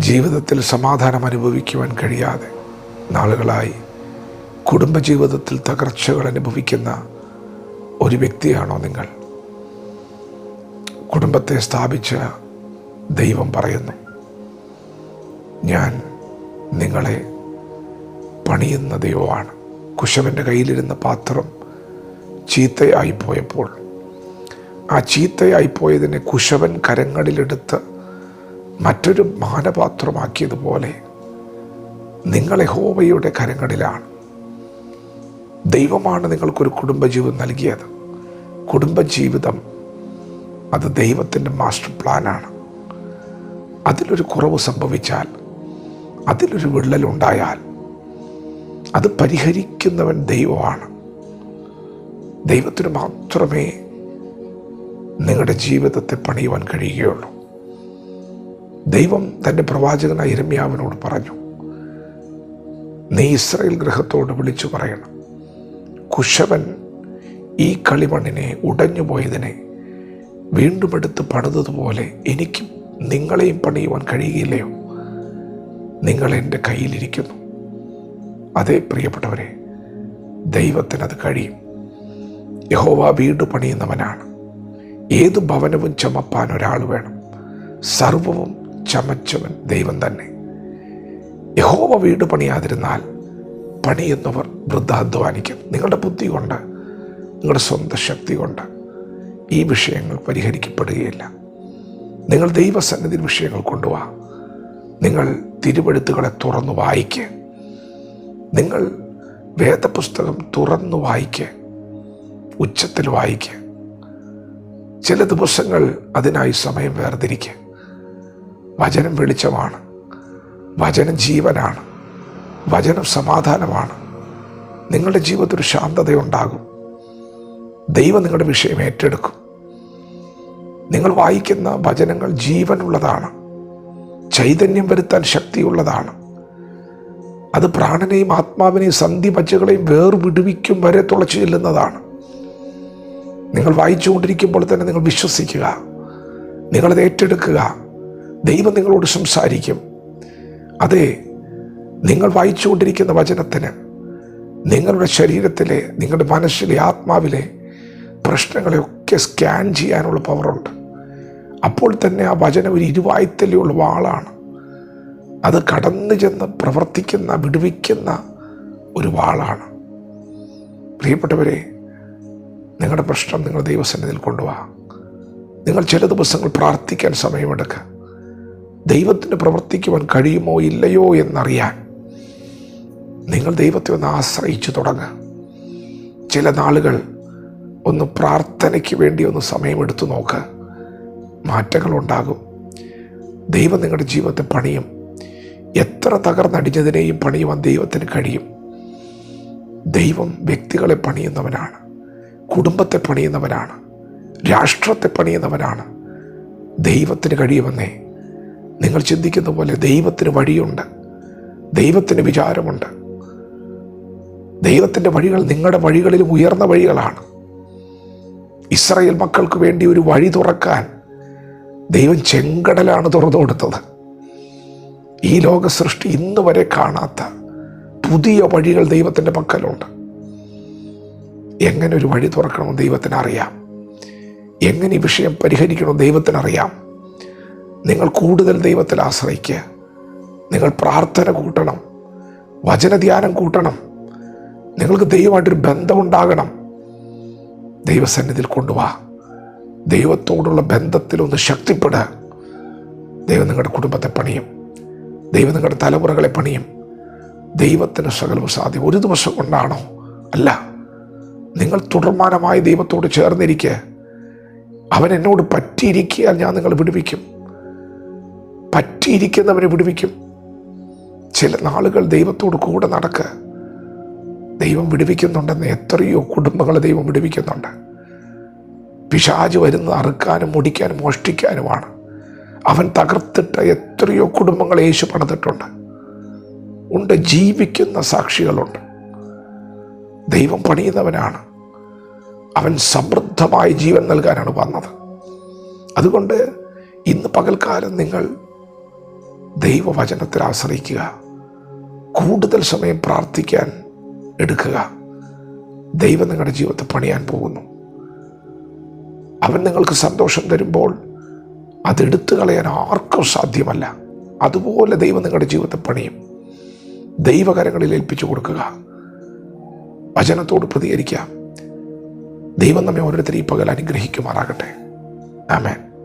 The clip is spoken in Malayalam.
ജീവിതത്തിൽ സമാധാനം അനുഭവിക്കുവാൻ കഴിയാതെ നാളുകളായി കുടുംബജീവിതത്തിൽ തകർച്ചകൾ അനുഭവിക്കുന്ന ഒരു വ്യക്തിയാണോ നിങ്ങൾ? കുടുംബത്തെ സ്ഥാപിച്ച ദൈവം പറയുന്നു ഞാൻ നിങ്ങളെ പണിയുന്ന ദൈവമാണ്. കുശവന്റെ കയ്യിലിരുന്ന പാത്രം ചീത്തയായി പോയപ്പോൾ ആ ചീത്തയായി പോയതിനെ കുശവൻ കരങ്ങളിലെടുത്ത് മറ്റൊരു മാനപാത്രമാക്കിയതുപോലെ നിങ്ങളെ ഹോവയുടെ കരങ്ങളിലാണ്. ദൈവമാണ് നിങ്ങൾക്കൊരു കുടുംബജീവിതം നൽകിയത്. കുടുംബജീവിതം അത് ദൈവത്തിന്റെ മാസ്റ്റർ പ്ലാനാണ്. അതിലൊരു കുറവ് സംഭവിച്ചാൽ അതിലൊരു വിള്ളലുണ്ടായാൽ അത് പരിഹരിക്കുന്നവൻ ദൈവമാണ്. ദൈവത്തിന് മാത്രമേ നിങ്ങളുടെ ജീവിതത്തെ പണിയുവാൻ കഴിയുകയുള്ളൂ. ദൈവം തന്റെ പ്രവാചകനായ ഇരമ്യാവിനോട് പറഞ്ഞു നീ ഇസ്രയേൽ ഗ്രഹത്തോട് വിളിച്ചു പറയണം. കുശവൻ ഈ കളിമണ്ണിനെ ഉടഞ്ഞുപോയതിനെ വീണ്ടും എടുത്ത് പണിതതുപോലെ എനിക്കും നിങ്ങളെയും പണിയുവാൻ കഴിയുകയില്ലയോ? നിങ്ങൾ എന്റെ കയ്യിലിരിക്കുന്നു. അതേ പ്രിയപ്പെട്ടവരെ ദൈവത്തിനത് കഴിയും. യഹോവ വീട് പണിയുന്നവനാണ്. ഏത് ഭവനവും ചമപ്പാൻ ഒരാൾ വേണം. സർവവും ചമച്ചവൻ ദൈവം തന്നെ. യഹോവ വീട് പണിയാതിരുന്നാൽ പണിയുന്നവർ വൃദ്ധാധ്വാനിക്കും. നിങ്ങളുടെ ബുദ്ധി കൊണ്ട് നിങ്ങളുടെ സ്വന്തം ശക്തി കൊണ്ട് ഈ വിഷയങ്ങൾ പരിഹരിക്കപ്പെടുകയില്ല. നിങ്ങൾ ദൈവസന്നിധി വിഷയങ്ങൾ കൊണ്ടുപോവാ നിങ്ങൾ തിരുവെഴുത്തുകളെ തുറന്നു വായിക്കുക നിങ്ങൾ വേദപുസ്തകം തുറന്നു വായിക്കുക ഉച്ചത്തിൽ വായിക്കുക ചില ദിവസങ്ങൾ അതിനായി സമയം വേർതിരിക്കുക വചനം വെളിച്ചമാണ്. വചനം ജീവനാണ്. വചനം സമാധാനമാണ്. നിങ്ങളുടെ ജീവിതത്തിൽ ശാന്തതയുണ്ടാകും. ദൈവം നിങ്ങളുടെ വിഷയം ഏറ്റെടുക്കും. നിങ്ങൾ വായിക്കുന്ന വചനങ്ങൾ ജീവനുള്ളതാണ്. ചൈതന്യം വരുത്താൻ ശക്തിയുള്ളതാണ്. അത് പ്രാണനെയും ആത്മാവിനെയും സന്ധി പച്ചകളെയും വേർവിടുവിക്കും വരെ തുളച്ചു ചെല്ലുന്നതാണ്. നിങ്ങൾ വായിച്ചുകൊണ്ടിരിക്കുമ്പോൾ തന്നെ നിങ്ങൾ വിശ്വസിക്കുക. നിങ്ങളത് ഏറ്റെടുക്കുക. ദൈവം നിങ്ങളോട് സംസാരിക്കും. അതെ നിങ്ങൾ വായിച്ചുകൊണ്ടിരിക്കുന്ന വചനത്തിന് നിങ്ങളുടെ ശരീരത്തിലെ നിങ്ങളുടെ മനസ്സിലെ ആത്മാവിലെ പ്രശ്നങ്ങളെയൊക്കെ സ്കാൻ ചെയ്യാനുള്ള പവറുണ്ട്. അപ്പോൾ തന്നെ ആ വചനം ഒരു ഇരുവായ്ത്തലുള്ള വാളാണ്. അത് കടന്നു ചെന്ന് പ്രവർത്തിക്കുന്ന വിടുവിക്കുന്ന ഒരു വാളാണ്. പ്രിയപ്പെട്ടവരെ നിങ്ങളുടെ പ്രശ്നം നിങ്ങൾ ദൈവസന്നിധിയിൽ കൊണ്ടുപോകാം നിങ്ങൾ ചില ദിവസങ്ങൾ പ്രാർത്ഥിക്കാൻ സമയമെടുക്കുക. ദൈവത്തിന് പ്രവർത്തിക്കുവാൻ കഴിയുമോ ഇല്ലയോ എന്നറിയാൻ നിങ്ങൾ ദൈവത്തെ ഒന്ന് ആശ്രയിച്ചു തുടങ്ങുക ചില നാളുകൾ ഒന്ന് പ്രാർത്ഥനയ്ക്ക് വേണ്ടി ഒന്ന് സമയമെടുത്തു നോക്കുക മാറ്റങ്ങളുണ്ടാകും. ദൈവം നിങ്ങളുടെ ജീവിതത്തെ പണിയും. എത്ര തകർന്നടിഞ്ഞതിനെയും പണിയുവാൻ ദൈവത്തിന് കഴിയും. ദൈവം വ്യക്തികളെ പണിയുന്നവനാണ്. കുടുംബത്തെ പണിയുന്നവനാണ്. രാഷ്ട്രത്തെ പണിയുന്നവനാണ്. ദൈവത്തിന് കഴിയുമെന്നേ നിങ്ങൾ ചിന്തിക്കുന്ന പോലെ ദൈവത്തിന് വഴിയുണ്ട്. ദൈവത്തിന് വിചാരമുണ്ട്. ദൈവത്തിന്റെ വഴികൾ നിങ്ങളുടെ വഴികളിലും ഉയർന്ന വഴികളാണ്. ഇസ്രയേൽ മക്കൾക്ക് വേണ്ടി ഒരു വഴി തുറക്കാൻ ദൈവം ചെങ്കടലാണ് തുറന്നു കൊടുത്തത്. ഈ ലോക സൃഷ്ടി ഇന്ന് വരെ കാണാത്ത പുതിയ വഴികൾ ദൈവത്തിന്റെ പക്കലുണ്ട്. എങ്ങനെ ഒരു വഴി തുറക്കണമെന്ന് ദൈവത്തിനറിയാം? എങ്ങനെ ഈ വിഷയം പരിഹരിക്കണമെന്ന് ദൈവത്തിനറിയാം? നിങ്ങൾ കൂടുതൽ ദൈവത്തിൽ ആശ്രയിക്കുക. നിങ്ങൾ പ്രാർത്ഥന കൂട്ടണം. വചനധ്യാനം കൂട്ടണം. നിങ്ങൾക്ക് ദൈവമായിട്ടൊരു ബന്ധമുണ്ടാകണം. ദൈവസന്നിധിയിൽ കൊണ്ടുപോവാ ദൈവത്തോടുള്ള ബന്ധത്തിലൊന്ന് ശക്തിപ്പെടുക ദൈവം നിങ്ങളുടെ കുടുംബത്തെ പണിയും. ദൈവം നിങ്ങളുടെ തലമുറകളെ പണിയും. ദൈവത്തിന് സകലവും സാധ്യം. ഒരു ദിവസം കൊണ്ടാണോ? അല്ല. നിങ്ങൾ തുടർമാനമായി ദൈവത്തോട് ചേർന്നിരിക്കുക. അവൻ എന്നോട് പറ്റിയിരിക്കിയാൽ ഞാൻ നിങ്ങൾ വിടുവിക്കും. പറ്റിയിരിക്കുന്നവരെ വിടുവിക്കും. ചില നാളുകൾ ദൈവത്തോട് കൂടെ നടക്കുക ദൈവം വിടുവിക്കുന്നുണ്ടെന്ന് എത്രയോ കുടുംബങ്ങളെ ദൈവം വിടുവിക്കുന്നുണ്ട്. പിശാജ് വരുന്നത് അറുക്കാനും മുടിക്കാനും മോഷ്ടിക്കാനുമാണ്. അവൻ തകർത്തിട്ട് എത്രയോ കുടുംബങ്ങൾ യേശു പണിതിട്ടുണ്ട്. ഉണ്ട് ജീവിക്കുന്ന സാക്ഷികളുണ്ട്. ദൈവം പണിയുന്നവനാണ്. അവൻ സമൃദ്ധമായ ജീവൻ നൽകാനാണ് വന്നത്. അതുകൊണ്ട് ഇന്ന് പകൽക്കാലം നിങ്ങൾ ദൈവവചനത്തിൽ ആശ്രയിക്കുക. കൂടുതൽ സമയം പ്രാർത്ഥിക്കാൻ എടുക്കുക. ദൈവം നിങ്ങളുടെ ജീവിതത്തെ പണിയാൻ പോകുന്നു. അവൻ നിങ്ങൾക്ക് സന്തോഷം തരുമ്പോൾ അതെടുത്തു കളയാൻ ആർക്കും സാധ്യമല്ല. അതുപോലെ ദൈവം നിങ്ങളുടെ ജീവിതത്തെ പണിയും. ദൈവകരങ്ങളിൽ ഏൽപ്പിച്ചു കൊടുക്കുക. വചനത്തോട് പ്രതികരിക്കാം ദൈവം നമ്മെ ഓരോരുത്തരെയും പകൽ അനുഗ്രഹിക്കുമാറാകട്ടെ. ആമേൻ.